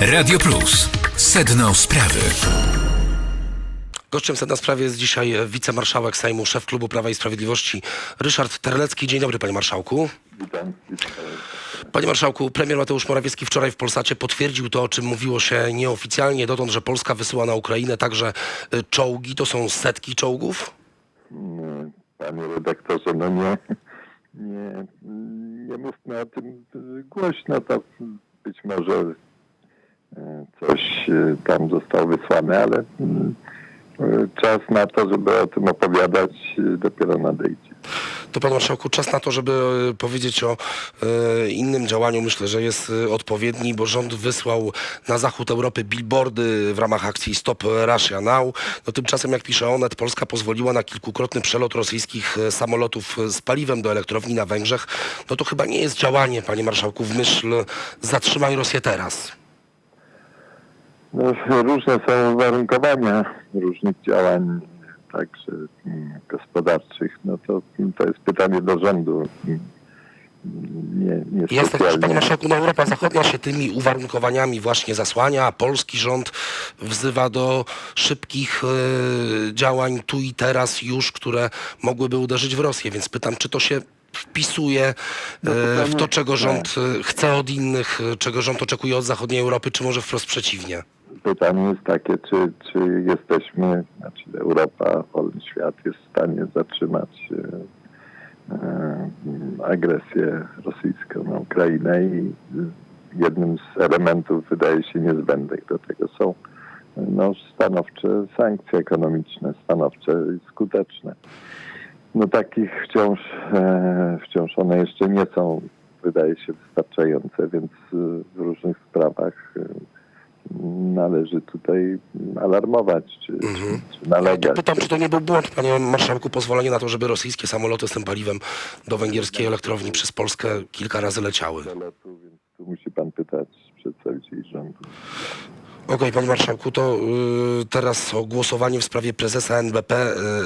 Radio Plus. Sedno sprawy. Gościem sedna sprawy jest dzisiaj wicemarszałek Sejmu, szef klubu Prawa i Sprawiedliwości Ryszard Terlecki. Dzień dobry, panie marszałku. Witam. Panie marszałku, premier Mateusz Morawiecki wczoraj w Polsacie potwierdził to, o czym mówiło się nieoficjalnie dotąd, że Polska wysyła na Ukrainę także y, czołgi. To są setki czołgów. Panie redaktorze, no nie, nie, nie mówmy o tym głośno, to być może coś y, tam zostało wysłane, ale mm, y, czas na to, żeby o tym opowiadać y, dopiero nadejdzie. To panie marszałku, czas na to, żeby powiedzieć o innym działaniu. Myślę, że jest odpowiedni, bo rząd wysłał na zachód Europy billboardy w ramach akcji Stop Russia Now. No tymczasem, jak pisze Onet, Polska pozwoliła na kilkukrotny przelot rosyjskich samolotów z paliwem do elektrowni na Węgrzech. No to chyba nie jest działanie, panie marszałku, w myśl zatrzymaj Rosję teraz. No, różne są uwarunkowania różnych działań, także gospodarczych. No to, to jest pytanie do rządu. Nie, nie Jest panie marszałku, no Europa Zachodnia się tymi uwarunkowaniami właśnie zasłania, a polski rząd wzywa do szybkich e, działań tu i teraz już, które mogłyby uderzyć w Rosję. Więc pytam, czy to się wpisuje e, w to, czego rząd e, chce od innych, czego rząd oczekuje od zachodniej Europy, czy może wprost przeciwnie? Pytanie jest takie, czy, czy jesteśmy, znaczy Europa, wolny świat jest w stanie zatrzymać e, e, agresję rosyjską na Ukrainę i jednym z elementów wydaje się niezbędnych do tego są no, stanowcze sankcje ekonomiczne, stanowcze i skuteczne. No takich wciąż, e, wciąż one jeszcze nie są, wydaje się, wystarczające, więc w różnych sprawach należy tutaj alarmować, czy, czy, czy nalegać. pytam, czy to nie był błąd, panie marszałku, pozwolenie na to, żeby rosyjskie samoloty z tym paliwem do węgierskiej elektrowni przez Polskę kilka razy leciały? Więc tu musi pan pytać przedstawicieli rządu. Okej, panie marszałku, to y, teraz o głosowanie w sprawie prezesa NBP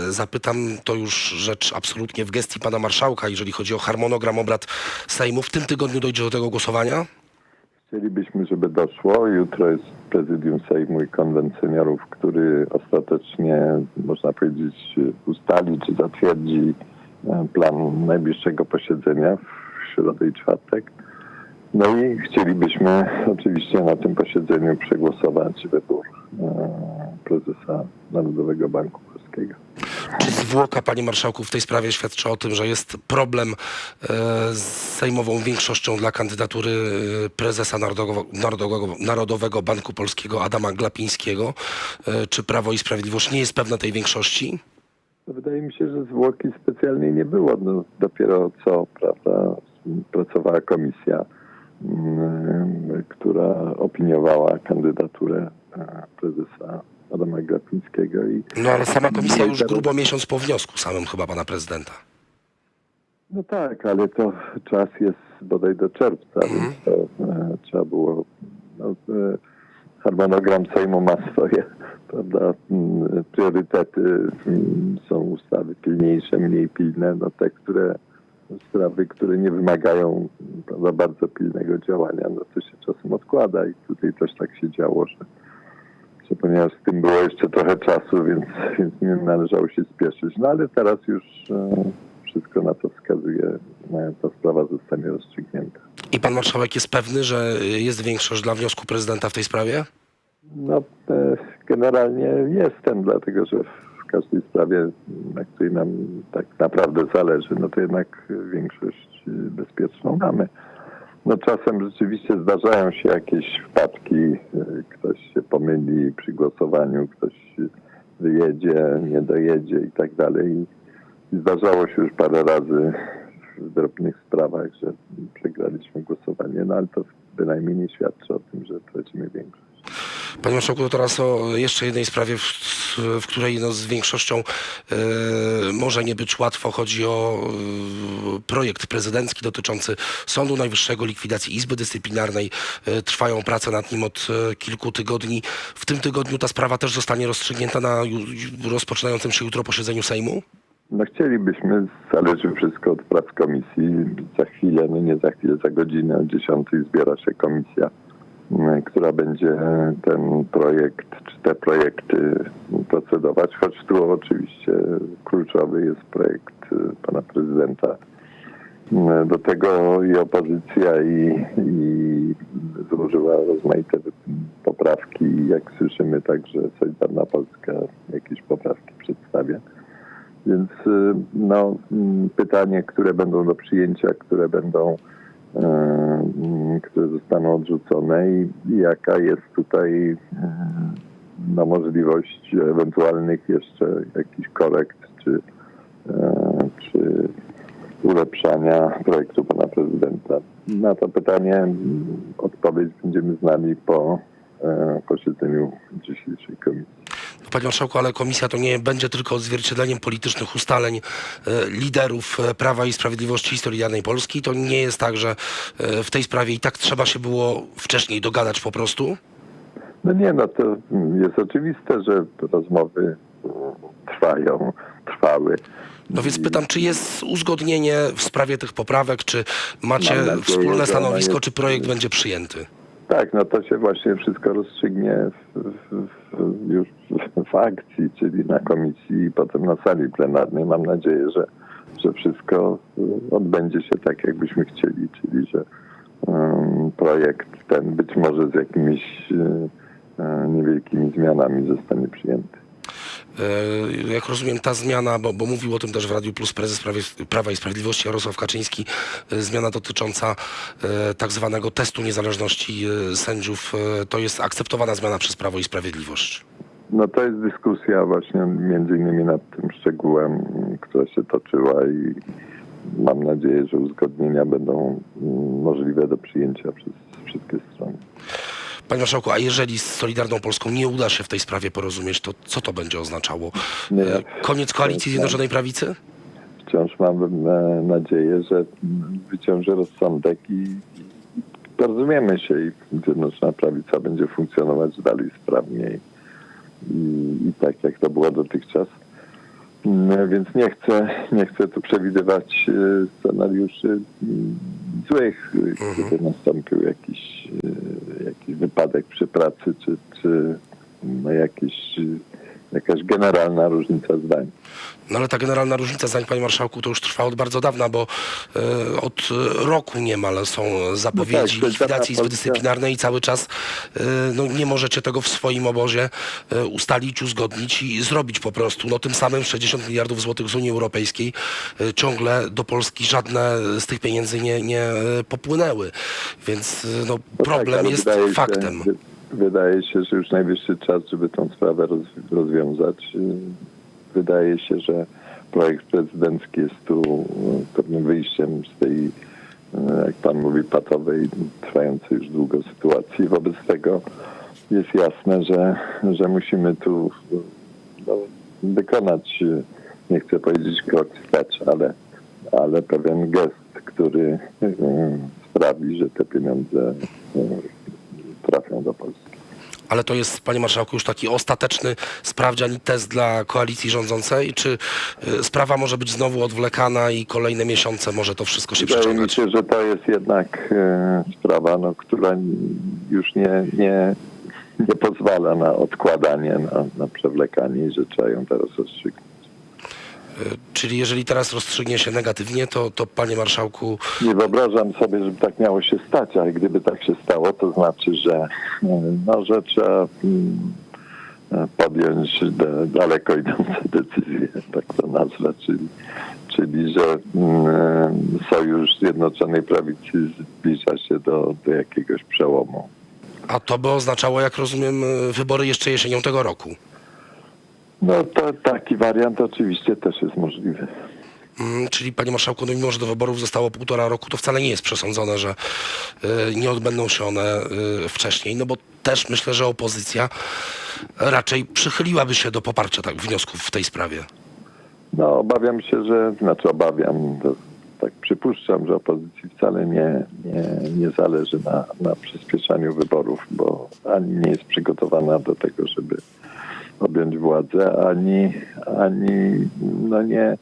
y, zapytam. To już rzecz absolutnie w gestii pana marszałka, jeżeli chodzi o harmonogram obrad Sejmu. W tym tygodniu dojdzie do tego głosowania? Chcielibyśmy, żeby doszło. Jutro jest prezydium Sejmu i konwent seniorów, który ostatecznie, można powiedzieć, ustali czy zatwierdzi e, plan najbliższego posiedzenia w środę i czwartek. No i chcielibyśmy oczywiście na tym posiedzeniu przegłosować wybór e, prezesa Narodowego Banku Polskiego. Czy zwłoka, panie marszałku, w tej sprawie świadczy o tym, że jest problem e, z sejmową większością dla kandydatury e, prezesa Narodowego, Narodowego, Banku Polskiego Adama Glapińskiego? E, czy Prawo i Sprawiedliwość nie jest pewne tej większości? Wydaje mi się, że zwłoki specjalnie nie było. No, dopiero co, prawda, pracowała komisja, mm, która opiniowała kandydaturę prezesa Adama Glapińskiego i No ale sama komisja już teraz- grubo miesiąc po wniosku samym chyba pana prezydenta. no tak, ale to czas jest bodaj do czerwca, więc to e, trzeba było no, e, harmonogram Sejmu ma swoje prawda, priorytety, są ustawy pilniejsze, mniej pilne, no te, które sprawy, które nie wymagają prawda, bardzo pilnego działania, no to się czasem odkłada i tutaj też tak się działo, że, że ponieważ z tym było jeszcze trochę czasu, więc, więc nie należało się spieszyć. No ale teraz już e, wszystko na to wskazuje, ta sprawa zostanie rozstrzygnięta. I pan marszałek jest pewny, że jest większość dla wniosku prezydenta w tej sprawie? No, e, generalnie jestem, dlatego że w każdej sprawie, na której nam tak naprawdę zależy, no to jednak większość bezpieczną mamy. No czasem rzeczywiście zdarzają się jakieś wpadki, e, ktoś się pomyli przy głosowaniu, ktoś wyjedzie, nie dojedzie i tak dalej. I zdarzało się już parę razy w drobnych sprawach, że przegraliśmy głosowanie, no ale to bynajmniej nie świadczy o tym, że tracimy większość. Panie marszałku, to teraz o jeszcze jednej sprawie, w, której no, z większością e, może nie być łatwo. Chodzi o e, projekt prezydencki dotyczący Sądu Najwyższego, likwidacji Izby Dyscyplinarnej. E, trwają prace nad nim od kilku tygodni. W tym tygodniu ta sprawa też zostanie rozstrzygnięta na rozpoczynającym się jutro posiedzeniu Sejmu? No chcielibyśmy, zależy wszystko od prac komisji. Za chwilę, no nie za chwilę, za godzinę o 10 zbiera się komisja która będzie ten projekt, czy te projekty choć tu oczywiście kluczowy jest projekt y, pana prezydenta. M, Do tego i opozycja i, i złożyła rozmaite poprawki. Jak słyszymy, także Solidarna Polska jakieś poprawki przedstawia. Więc y, no, mm, pytanie, które będą do przyjęcia, które będą, y, mm, które zostaną odrzucone i jaka jest tutaj no, możliwość ewentualnych jeszcze jakichś korekt czy, y, czy ulepszania projektu pana prezydenta. Na to pytanie odpowiedź będziemy znali po y, posiedzeniu dzisiejszej komisji. Panie Marszałku, ale komisja to nie będzie tylko odzwierciedleniem politycznych ustaleń e, liderów e, Prawa i Sprawiedliwości i Polski. To nie jest tak, że e, w tej sprawie i tak trzeba się było wcześniej dogadać po prostu? No nie, no to jest oczywiste, że rozmowy mm, trwają, trwały. No więc pytam, czy jest uzgodnienie w sprawie tych poprawek, czy macie Mam nadzieję, wspólne że stanowisko, jest- czy projekt będzie przyjęty? Tak, no to się właśnie wszystko rozstrzygnie w, w, w, już w, akcji, czyli na komisji i potem na sali plenarnej. Mam nadzieję, że, że wszystko y, odbędzie się tak, jakbyśmy chcieli, czyli że um, projekt ten być może z jakimiś y, niewielkimi zmianami zostanie przyjęty. E, Jak rozumiem, ta zmiana, bo, bo mówił o tym też w Radiu Plus prezes Prawa i Sprawiedliwości Jarosław Kaczyński, e, zmiana dotycząca e, tak zwanego testu niezależności e, sędziów, e, to jest akceptowana zmiana przez Prawo i Sprawiedliwość. No to jest dyskusja właśnie między innymi nad tym szczegółem, która się toczyła i mam nadzieję, że uzgodnienia będą mm, możliwe do przyjęcia przez wszystkie strony. Panie Marszałku, a jeżeli z Solidarną Polską nie uda się w tej sprawie porozumieć, to co to będzie oznaczało? Nie, E, Koniec koalicji Zjednoczonej Prawicy? Wciąż mam e, nadzieję, że wyciąży rozsądek i, porozumiemy się i Zjednoczona Prawica będzie funkcjonować dalej sprawnie i, i tak jak to było dotychczas. Mm, Więc nie chcę, nie chcę tu przewidywać e, scenariuszy mm, złych, e, gdyby nastąpił jakiś, e, jakiś wypadek przy pracy, czy, czy no jakiś, jakaś generalna różnica zdań. No ale ta generalna różnica zdań, panie marszałku, to już trwa od bardzo dawna, bo e, od e, roku niemal są zapowiedzi No tak, likwidacji Izby Dyscyplinarnej i cały czas e, no, nie możecie tego w swoim obozie ustalić, uzgodnić i zrobić po prostu. No tym samym 60 miliardów złotych z Unii Europejskiej ciągle do Polski żadne z tych pieniędzy nie, nie popłynęły. Więc no, No problem tak, ale jest faktem. Wydaje się, że już najwyższy czas, żeby tą sprawę roz, rozwiązać. Wydaje się, że projekt prezydencki jest tu y, pewnym wyjściem z tej, y, jak pan mówi, patowej, trwającej już długo sytuacji. Wobec tego jest jasne, że, że musimy tu no, wykonać, nie chcę powiedzieć krok wstecz, ale, ale pewien gest, który y, sprawi, że te pieniądze y, trafią do Polski. Ale to jest, panie marszałku, już taki ostateczny sprawdzian i test dla koalicji rządzącej? Czy y, sprawa może być znowu odwlekana i kolejne miesiące może to wszystko się Wydaje mi przeciągać? się, że to jest jednak e, sprawa, no, która już nie, nie, nie pozwala na odkładanie, na, na przewlekanie i że trzeba ją teraz rozstrzygnąć. Czyli jeżeli teraz rozstrzygnie się negatywnie, to, to panie marszałku, Nie wyobrażam sobie, żeby tak miało się stać, ale gdyby tak się stało, to znaczy, że, no, że trzeba mm, podjąć da- daleko idące decyzje, tak to nazwę, czyli, czyli że mm, Sojusz Zjednoczonej Prawicy zbliża się do, do jakiegoś przełomu. a to by oznaczało, jak rozumiem, wybory jeszcze jesienią tego roku. No to taki wariant oczywiście też jest możliwy. Mm, Czyli, panie marszałku, no mimo, że do wyborów zostało półtora roku, to wcale nie jest przesądzone, że y, nie odbędą się one y, wcześniej, no bo też myślę, że opozycja raczej przychyliłaby się do poparcia tak, wniosków w tej sprawie. No obawiam się, że, znaczy obawiam, tak przypuszczam, że opozycji wcale nie, nie, nie zależy na, na przyspieszaniu wyborów, bo ani nie jest przygotowana do tego, żeby objąć władzę, ani, ani no nie,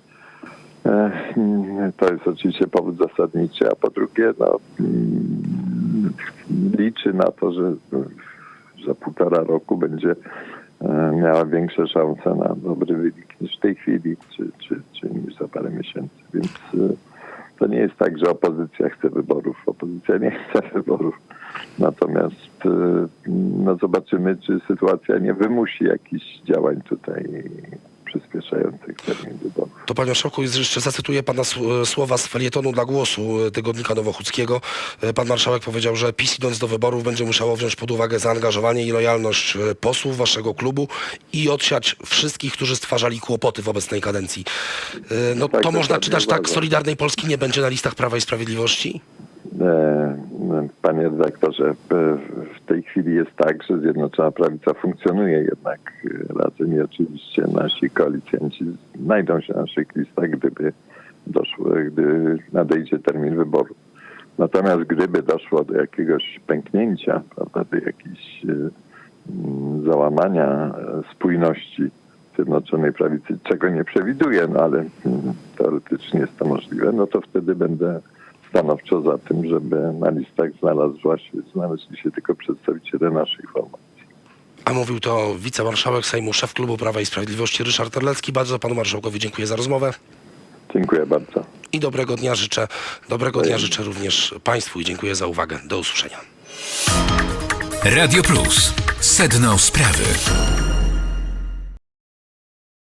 e, to jest oczywiście powód zasadniczy, a po drugie, no, mm, liczy na to, że za półtora roku będzie e, miała większe szanse na dobry wynik niż w tej chwili, czy, czy, czy niż za parę miesięcy. Więc e, to nie jest tak, że opozycja chce wyborów. Opozycja nie chce wyborów. Natomiast no zobaczymy, czy sytuacja nie wymusi jakichś działań tutaj przyspieszających termin wyborów. To panie marszałku, jeszcze zacytuję pana słowa z felietonu dla głosu e, tygodnika Nowochódzkiego. E, Pan marszałek powiedział, że PiS idąc do wyborów będzie musiało wziąć pod uwagę zaangażowanie i lojalność e, posłów waszego klubu i odsiać wszystkich, którzy stwarzali kłopoty w obecnej kadencji. No Tak, to można czytać tak. Solidarnej Polski nie będzie na listach Prawa i Sprawiedliwości? E, Panie redaktorze, e, w tej chwili jest tak, że Zjednoczona Prawica funkcjonuje jednak e, razem i oczywiście nasi koalicjanci znajdą się na naszych listach, gdyby doszło, gdy nadejdzie termin wyborów. Natomiast gdyby doszło do jakiegoś pęknięcia, prawda, do jakiejś e, mm, załamania spójności Zjednoczonej Prawicy, czego nie przewiduję, no ale mm, teoretycznie jest to możliwe, no to wtedy będę stanowczo za tym, żeby na listach znalazła się, znaleźli się tylko przedstawiciele naszej formacji. A mówił to wicemarszałek Sejmu, szef klubu Prawa i Sprawiedliwości Ryszard Terlecki. Bardzo panu marszałkowi dziękuję za rozmowę Dziękuję bardzo. i dobrego dnia życzę. Dobrego dnia życzę również państwu i dziękuję za uwagę. Do usłyszenia. Radio Plus. Sedno sprawy.